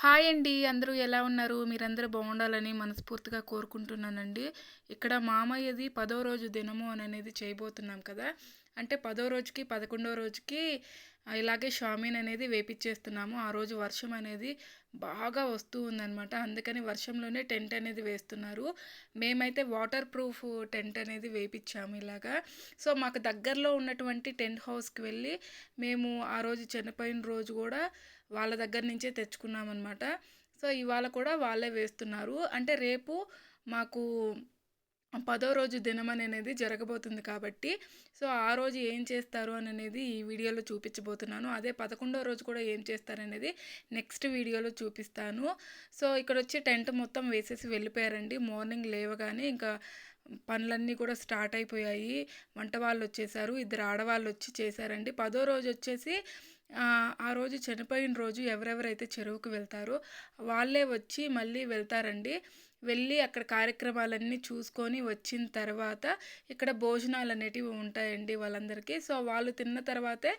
Hi అండి. అందరూ ఎలా ఉన్నారు? మీరందరూ బాగుండాలని మనస్ఫూర్తిగా కోరుకుంటున్నానండి. ఇక్కడ మామయ్యది పదో రోజు దినము అని అనేది చేయబోతున్నాం కదా. అంటే పదో రోజుకి పదకొండో రోజుకి ఇలాగే షామీన్ అనేది వేపించేస్తున్నాము ఆ రోజు వర్షం అనేది బాగా వస్తూ ఉందన్నమాట. అందుకని వర్షంలోనే టెంట్ అనేది వేస్తున్నారు. మేమైతే వాటర్ ప్రూఫ్ టెంట్ అనేది వేపించాము ఇలాగా. సో మాకు దగ్గరలో ఉన్నటువంటి టెంట్ హౌస్కి వెళ్ళి మేము ఆ రోజు చనిపోయిన రోజు కూడా వాళ్ళ దగ్గర నుంచే తెచ్చుకున్నామన్నమాట. సో ఇవాళ కూడా వాళ్ళే వేస్తున్నారు. అంటే రేపు మాకు పదో రోజు దినం అనేది జరగబోతుంది కాబట్టి సో ఆ రోజు ఏం చేస్తారు అని అనేది ఈ వీడియోలో చూపించబోతున్నాను. అదే పదకొండో రోజు కూడా ఏం చేస్తారనేది నెక్స్ట్ వీడియోలో చూపిస్తాను. సో ఇక్కడ వచ్చి టెంట్ మొత్తం వేసేసి వెళ్ళిపోయారండి. మార్నింగ్ లేవగానే ఇంకా పనులన్నీ కూడా స్టార్ట్ అయిపోయాయి. వంట వాళ్ళు వచ్చేసారు ఇద్దరు ఆడవాళ్ళు వచ్చి చేశారండి. పదో రోజు వచ్చేసి ఆ రోజు చనిపోయిన రోజు ఎవరెవరైతే చెరువుకు వెళ్తారో వాళ్ళే వచ్చి మళ్ళీ వెళ్తారండి. వెళ్ళి అక్కడ కార్యక్రమాలన్నీ చూసుకొని వచ్చిన తర్వాత ఇక్కడ భోజనాలు అనేటివి ఉంటాయండి వాళ్ళందరికీ. సో వాళ్ళు తిన్న తర్వాతే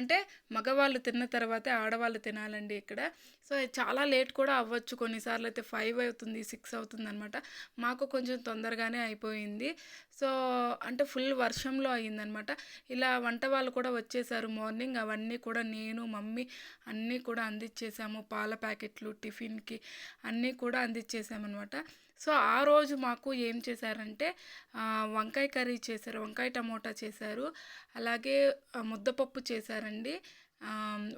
అంటే మగవాళ్ళు తిన్న తర్వాతే ఆడవాళ్ళు తినాలండి ఇక్కడ. సో చాలా లేట్ కూడా అవ్వచ్చు కొన్నిసార్లు అయితే ఫైవ్ అవుతుంది సిక్స్ అవుతుంది అనమాట మాకు కొంచెం తొందరగానే అయిపోయింది. సో అంటే ఫుల్ వర్షంలో అయిందనమాట ఇలా వంట వాళ్ళు కూడా వచ్చేసారు మార్నింగ్. అవన్నీ కూడా నేను మమ్మీ అన్నీ కూడా అందించేసాము పాల ప్యాకెట్లు టిఫిన్కి అన్నీ కూడా అందించేసామన్నమాట సో ఆ రోజు మాకు ఏం చేశారంటే వంకాయ కర్రీ చేశారు వంకాయ టమోటా చేశారు అలాగే ముద్దపప్పు చేశారండి.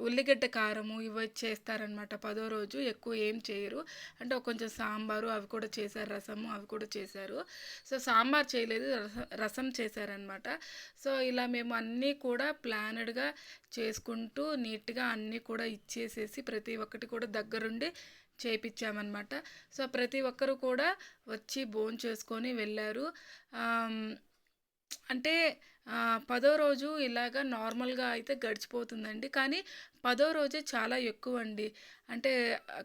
ఉల్లిగడ్డ కారము ఇవి చేస్తారనమాట పదో రోజు ఎక్కువ ఏం చేయరు. అంటే కొంచెం సాంబారు అవి కూడా చేశారు రసము అవి కూడా చేశారు. సో సాంబార్ చేయలేదు రసం చేశారనమాట సో ఇలా మేము అన్నీ కూడా ప్లానెడ్గా చేసుకుంటూ నీట్గా అన్నీ కూడా ఇచ్చేసేసి ప్రతి ఒక్కటి కూడా దగ్గరుండి చేయించామన్నమాట సో ప్రతి ఒక్కరు కూడా వచ్చి భోజనం చేసుకొని వెళ్ళారు. అంటే పదో రోజు ఇలాగ నార్మల్గా అయితే గడిచిపోతుందండి. కానీ పదో రోజే చాలా ఎక్కువ అండి అంటే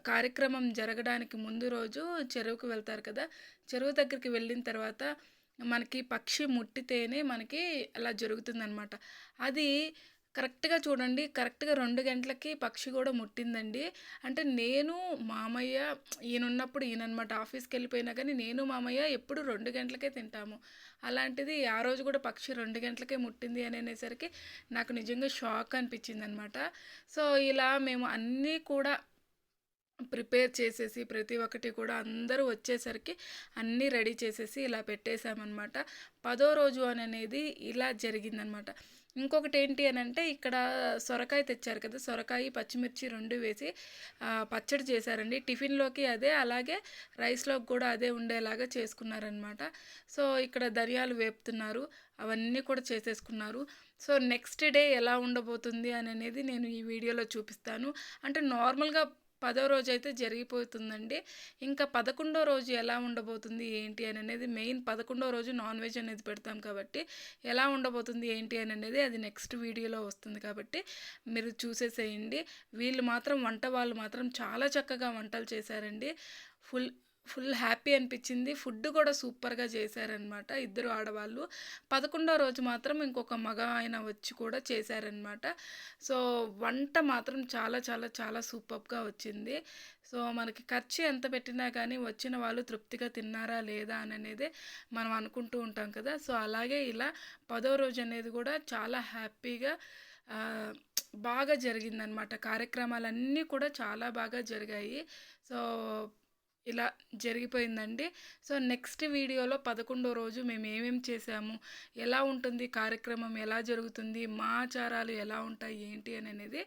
కార్యక్రమం జరగడానికి ముందు రోజు చెరువుకు వెళ్తారు కదా! చెరువు దగ్గరికి వెళ్ళిన తర్వాత మనకి పక్షి ముట్టితేనే మనకి అలా జరుగుతుందనమాట అది కరెక్ట్గా చూడండి కరెక్ట్గా రెండు గంటలకి పక్షి కూడా ముట్టిందండి. అంటే నేను మామయ్య ఈయన ఉన్నప్పుడు ఆఫీస్కి వెళ్ళిపోయినా కానీ నేను మామయ్య ఎప్పుడు రెండు గంటలకే తింటాము. అలాంటిది ఆ రోజు కూడా పక్షి రెండు గంటలకే ముట్టింది అని అనేసరికి నాకు నిజంగా షాక్ అనిపించింది అనమాట సో ఇలా మేము అన్నీ కూడా ప్రిపేర్ చేసేసి ప్రతి ఒక్కటి కూడా అందరూ వచ్చేసరికి అన్నీ రెడీ చేసేసి ఇలా పెట్టేశామన్నమాట. పదో రోజు అని అనేది ఇలా జరిగిందనమాట ఇంకొకటి ఏంటి అని అంటే ఇక్కడ సొరకాయ తెచ్చారు కదా సొరకాయ పచ్చిమిర్చి రెండు వేసి పచ్చడి చేశారండి. టిఫిన్లోకి అదే అలాగే రైస్లోకి కూడా అదే ఉండేలాగా చేసుకున్నారనమాట. సో ఇక్కడ ధనియాలు వేపుతున్నారు అవన్నీ కూడా చేసేసుకున్నారు. సో నెక్స్ట్ డే ఎలా ఉండబోతుంది అని అనేది నేను ఈ వీడియోలో చూపిస్తాను. అంటే నార్మల్గా పదో రోజు అయితే జరిగిపోతుందండి. ఇంకా పదకొండో రోజు ఎలా ఉండబోతుంది ఏంటి అని అనేది మెయిన్ పదకొండో రోజు నాన్ వెజ్ అనేది పెడతాం కాబట్టి ఎలా ఉండబోతుంది ఏంటి అని అనేది అది నెక్స్ట్ వీడియోలో వస్తుంది కాబట్టి మీరు చూసేసేయండి. వీళ్ళు మాత్రం వంట వాళ్ళు మాత్రం చాలా చక్కగా వంటలు చేశారండి. ఫుల్ ఫుల్ హ్యాపీ అనిపించింది. ఫుడ్ కూడా సూపర్గా చేశారనమాట ఇద్దరు ఆడవాళ్ళు. పదకొండో రోజు మాత్రం ఇంకొక మగ ఆయన వచ్చి కూడా చేశారనమాట సో వంట మాత్రం చాలా చాలా చాలా సూపర్గా వచ్చింది. సో మనకి ఖర్చు ఎంత పెట్టినా కానీ వచ్చిన వాళ్ళు తృప్తిగా తిన్నారా లేదా అని అనేది మనం అనుకుంటూ ఉంటాం కదా! సో అలాగే ఇలా పదో రోజు అనేది కూడా చాలా హ్యాపీగా బాగా జరిగిందనమాట కార్యక్రమాలన్నీ కూడా చాలా బాగా జరిగాయి. సో ఇలా జరిగిపోయిందండి. సో నెక్స్ట్ వీడియోలో పదకొండో రోజు మేము ఏమేమి చేసాము ఎలా ఉంటుంది కార్యక్రమం ఎలా జరుగుతుంది మా ఆచారాలు ఎలా ఉంటాయి ఏంటి అని అనేది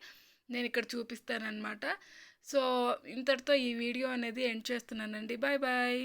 నేను ఇక్కడ చూపిస్తానన్నమాట. సో ఇంతటితో ఈ వీడియో అనేది ఎండ్ చేస్తున్నానండి. Bye bye.